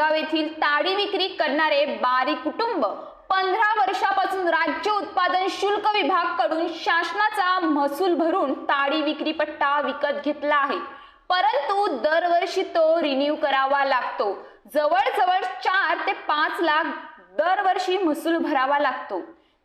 वाणगाव येथील ताडी विक्री करणारे बारी कुटुंब पंधरा वर्षापासून राज्य उत्पादन शुल्क विभागकडून शासनाचा महसूल भरून ताडी विक्री पट्टा विकत घेतला आहे. परंतु दरवर्षी तो रिन्यू करावा लागतो. जवळजवळ चार ते पाच लाख दरवर्षी महसूल भरावा लागतो.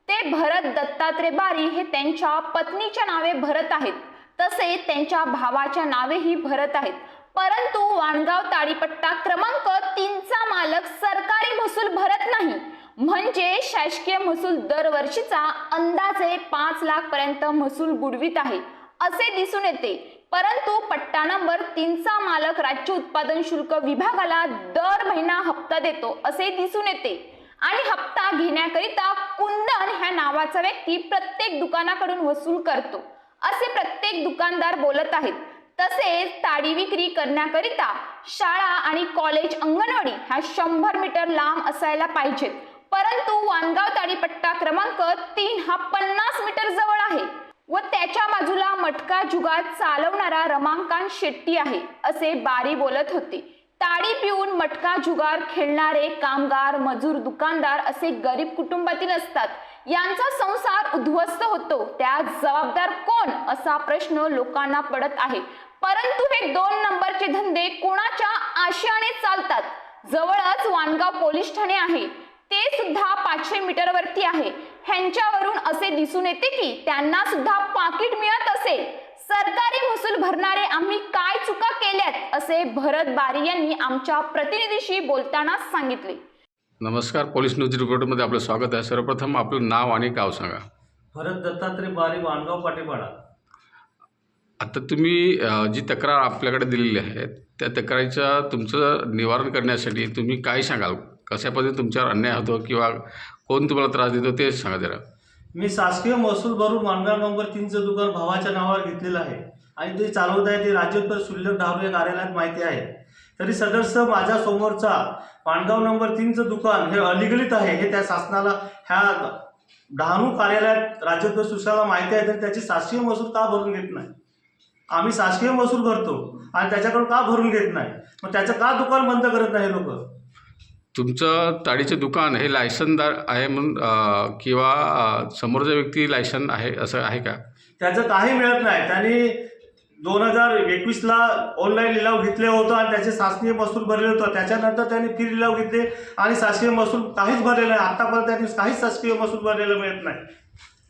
ते भरत दत्तात्रय बारी हे त्यांच्या पत्नीच्या नावे भरत आहेत. तसे त्यांच्या भावाच्या नावेही भरत आहेत. परंतु वाणगाव ताडीपट्टा क्रमांक तीनचा मालक सरकारी महसूल भरत नाही. म्हणजे शासकीय महसूल दरवर्षीचा अंदाजे पाच लाख पर्यंत महसूल बुडवीत आहे असे दिसून येते. परंतु पट्टा नंबर तीनचा मालक राज्य उत्पादन शुल्क विभागाला दर महिना हप्ता देतो असे दिसून येते. आणि हप्ता घेण्याकरिता कुंदन ह्या नावाचा व्यक्ती प्रत्येक दुकानाकडून वसूल करतो असे प्रत्येक दुकानदार बोलत आहेत. तसेच ताडी विक्री करण्याकरिता शाळा आणि कॉलेज अंगणवाडी ह्या शंभर मीटर लांब असायला पाहिजेत. परंतु वानगाव ताडीपट्टा क्रमांक तीन हा पन्नास मीटर जवळ आहे व त्याच्या बाजूला मटका जुगात चालवणारा रमांकांत शेट्टी आहे असे बारी बोलत होते. ताडी पिऊन मटका जुगार खेळणारे कामगार मजूर दुकानदार असे गरीब कुटुंबातील असतात. यांचा संसार उद्ध्वस्त होतो. त्या जबाबदार कोण? असा प्रश्न लोकांना पडत आहे. परंतु हे दोन नंबरचे धंदे कोणाच्या आशयाने चालतात? जवळच वाणगाव पोलीस ठाणे आहे. ते सुद्धा पाचशे मीटर वरती आहे. ह्यांच्यावरून असे दिसून येते की त्यांना सुद्धा पाकिट मिळत असेल. सरकारी महसूल भरणारे आम्ही काय चुका केल्यात असे भरत बारी यांनी आमच्या प्रतिनिधीशी बोलताना सांगितले. नमस्कार पोलीस न्यूज रिपोर्टमध्ये आपलं स्वागत आहे. सर्वप्रथम आपलं नाव आणि गाव सांगा. भरत दत्तात्रय बारी वाणगाव पाटेपाडा. आता तुम्ही जी तक्रार आपल्याकडे दिलेली आहे त्या तक्रारीचं तुमचं निवारण करण्यासाठी तुम्ही काय सांगाल? कशा पद्धतीने तुमच्यावर अन्याय होतो किंवा कोण तुम्हाला त्रास देतो ते सांगा जरा. मी शासकीय महसूल भरून मानगाव नंबर तीनचं दुकान भावाच्या नावावर घेतलेलं आहे आणि ते चालवत आहे ते राज्यभर सुल्लभ दारू या कार्यालयात माहिती आहे. तरी सदस्य माझ्या समोरचा वाणगाव नंबर तीनचं दुकान हे अलीगलीत आहे हे त्या शासनाला ह्या डहाणू कार्यालयात राज्यभर सुशाला माहिती आहे तर त्याची शासकीय महसूल का भरून घेत नाही? आम्ही शासकीय महसूल भरतो आणि त्याच्याकडून का भरून घेत नाही? मग त्याचं का दुकान बंद करत नाही लोक? तुमचं ताडीचं दुकान हे लायसनदार आहे म्हणून किंवा समोरचा व्यक्ती लायसन आहे असं आहे का? त्याचं काही मिळत नाही. त्यांनी दोन हजार एकवीसला ऑनलाईन लिलाव घेतले होतं आणि त्याचे शासकीय महसूल भरले होतं. त्याच्यानंतर त्यांनी फी लिलाव घेतले आणि शासकीय महसूल काहीच भरलेलं नाही. आतापर्यंत त्यांनी काहीच शासकीय महसूल भरलेलं मिळत नाही.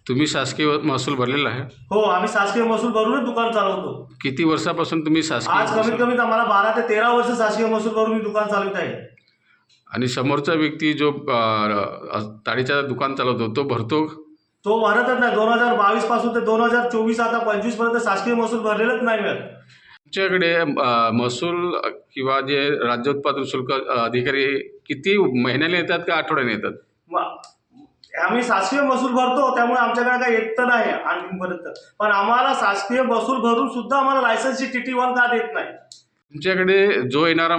तुम्ही शासकीय महसूल भरलेला आहे? हो आम्ही शासकीय महसूल भरूनच दुकान चालवतो. किती वर्षापासून तुम्ही आज शासकीय कमीत महसूल- कमीत आम्हाला बारा ते तेरा वर्ष शासकीय महसूल भरून मी दुकान चालवत आहे. आणि समोरचा व्यक्ती जो अ, ताडीचा दुकान चालवतो तो भरतो? तो भरतच नाही. दोन हजार बावीसपासून ते दोन हजार चोवीस आता पंचवीसपर्यंत शासकीय महसूल भरलेलंच नाही मिळत. तुमच्याकडे अ, महसूल किंवा जे राज्य उत्पादन शुल्क अधिकारी किती महिन्याला येतात का आठवड्याने येतात? आम्ही शासकीय महसूल भरतो त्यामुळे आमच्याकडे काही येत तर नाही आणखीपर्यंत पण आम्हाला शासकीय महसूल भरून सुद्धा आम्हाला लायसन्सची टी टी वन का देत नाही? तुमच्याकडे जो येणारा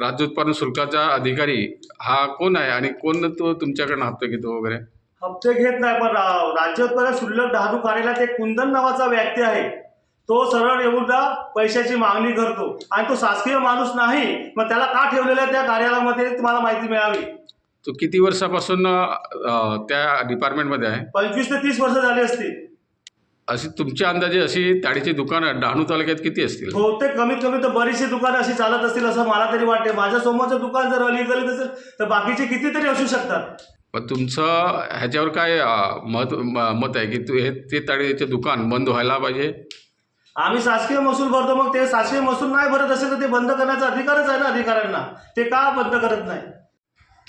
राज्य उत्पादन शुल्काचा अधिकारी हा कोण आहे? आणि कोण तो तुमच्याकडनं हप्ते घेतो वगैरे? हप्ते घेत नाही पण राज्य उत्पादन शुल्लक डहाणू कार्यालयात एक कुंदन नावाचा व्यक्ती आहे. तो सरळ येऊनदा पैशाची मागणी करतो. आणि तो शासकीय माणूस नाही मग त्याला का ठेवलेलं आहे त्या कार्यालयामध्ये? तुम्हाला माहिती मिळावी. तो किती वर्षापासून अ, त्या डिपार्टमेंटमध्ये आहे? पंचवीस ते तीस वर्ष झाली असतील. अशी तुमच्या अंदाजे अशी ताडीची दुकानं डहाणू तालुक्यात किती असतील? बहुतेक कमीत कमी तर बरीचशी दुकानं अशी चालत असतील असं मला तरी वाटते. माझ्या समोरचं दुकान जर अलीगलीत असेल तर बाकीचे कितीतरी असू शकतात. पण तुमचं ह्याच्यावर काय अ, मत म- मत आहे की तू हे ते ताडीचे दुकान बंद व्हायला पाहिजे? आम्ही शासकीय महसूल भरतो मग ते शासकीय महसूल नाही भरत असेल तर ते बंद करण्याचा अधिकारच आहे ना अधिकाऱ्यांना. ते का बंद करत नाही?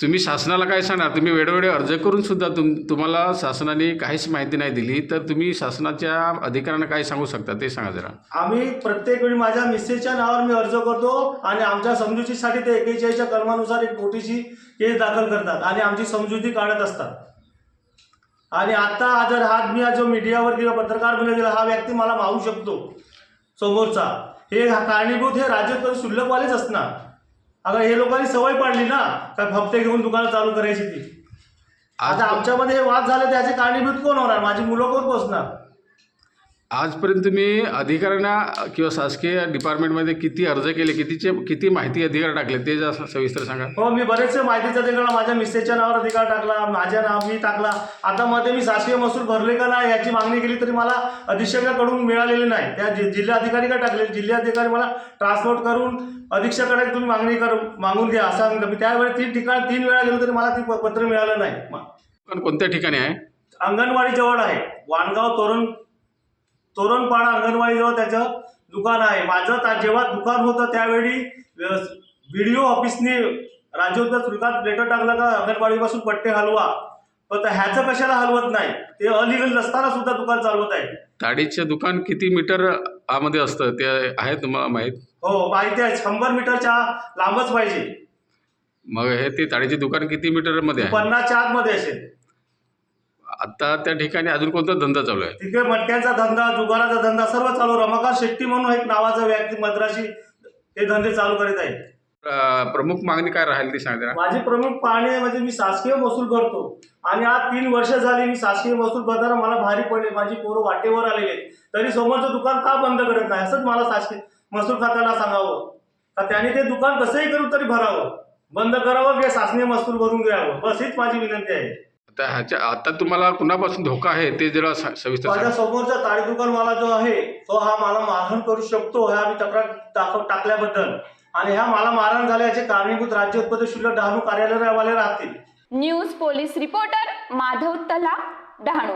तुम्ही शासनाला काय सांगणार? तुम्ही वेळोवेळी अर्ज करून सुद्धा तुम तुम्हाला शासनाने काहीच माहिती नाही दिली तर तुम्ही शासनाच्या अधिकाऱ्यांना काय सांगू शकता? ते सांगा जरा. आम्ही प्रत्येक वेळी माझ्या मिसेसच्या नावावर मी अर्ज करतो आणि आमच्या समजुतीसाठी ते एकेचाळीसच्या कलमानुसार एक मोठीशी केस दाखल करतात आणि आमची समजुती काढत असतात. आणि आता जर हा मी जो मीडियावर किंवा पत्रकार बनले गेला हा व्यक्ती मला मावू शकतो समोरचा. हे कारणीभूत हे राज्यात शुल्लकवालेच असणार. अगं हे लोकांनी सवय पाडली ना काय हप्ते घेऊन दुकानं चालू करायची ती? आता आमच्यामध्ये हे वाद झाले त्याचे कारणीभूत कोण होणार? माझी मुलं कोण पोचणार आजपर्यंत तुम्ही अधिकाऱ्यांना किंवा शासकीय डिपार्टमेंटमध्ये किती अर्ज केले कितीचे किती माहिती अधिकार टाकले ते जरा सविस्तर सांगा. हो मी बरेचसे माहितीचा अधिकार माझ्या मिसेसच्या नावावर अधिकार टाकला माझ्या नाव मी टाकला. आता मध्ये मी शासकीय महसूल भरले का नाही याची मागणी केली तरी मला अधीक्षकाकडून मिळालेली नाही. त्या जि- जिल्हाधिकारीकडे टाकले जिल्हाधिकारी मला ट्रान्सपोर्ट करून अधीक्षकाकडे तुम्ही मागणी कर मागून घ्या असं सांगितलं मी त्यावेळी तीन ठिकाण तीन वेळा गेलो तरी मला ती पत्र मिळालं नाही. म- पण कोणत्या ठिकाणी आहे? अंगणवाडी जवळ आहे. वाणगाव तोरण तोरणपाडा अंगणवाडी जवळ त्याचं दुकान आहे. माझं ता- जेव्हा दुकान होतं त्यावेळी व्हिडिओ ऑफिसने राज्योत्तर स्वीकार लेटर टाकलं का अंगणवाडीपासून पट्टे हलवा. पण ह्याचं कशाला हलवत नाही? ते अलिगल नसताना सुद्धा दुकान चालवत आहे. ताडीचं दुकान किती मीटर आमध्ये असतं? ते आहे तुम्हाला माहीत? हो माहिती आहे. शंभर मीटरच्या लांबच पाहिजे. मग हे ते ताडीचे दुकान किती मीटरमध्ये आहे? पन्नासच्या आतमध्ये असेल. आता त्या ठिकाणी अजून कोणता धंदा चालू आहे? तिथे मटक्यांचा धंदा जुगाराचा धंदा सर्व चालू. रमाकांत शेट्टी म्हणून एक नावाचा व्यक्ती मद्राशी ते धंदे चालू करीत आहे. अं, प्रमुख मागणी काय राहील ती सांगते माझी प्रमुख पाहणी म्हणजे मी शासकीय महसूल भरतो. आणि आज तीन वर्ष झाली मी शासकीय महसूल भरताना मला भारी पडले. माझी पोरं वाटेवर आलेले आहेत. तरी समोरचं दुकान का बंद करत नाही? असंच मला शासकीय महसूल खात्याला सांगावं. का त्याने ते दुकान कसंही करून तरी भरावं. बंद करावं किंवा शासकीय महसूल भरून घ्यावं? बस हीच माझी विनंती आहे. आता ह्याच्या आता तुम्हाला कुणापासून धोका आहे ते जरा सा- सविस्तर माझ्या सांगा समोरचा ताडी दुकानवाला जो आहे तो हा मला मारहाण करू शकतो ह्या मी तक्रार दाखव टाकल्याबद्दल. आणि ह्या मला मारहाण झाल्याचे कारणीभूत राज्य उत्पन्न शुल्क डहाणू कार्यालयावाले राहतील. न्यूज पोलीस रिपोर्टर माधव तला डहाणू.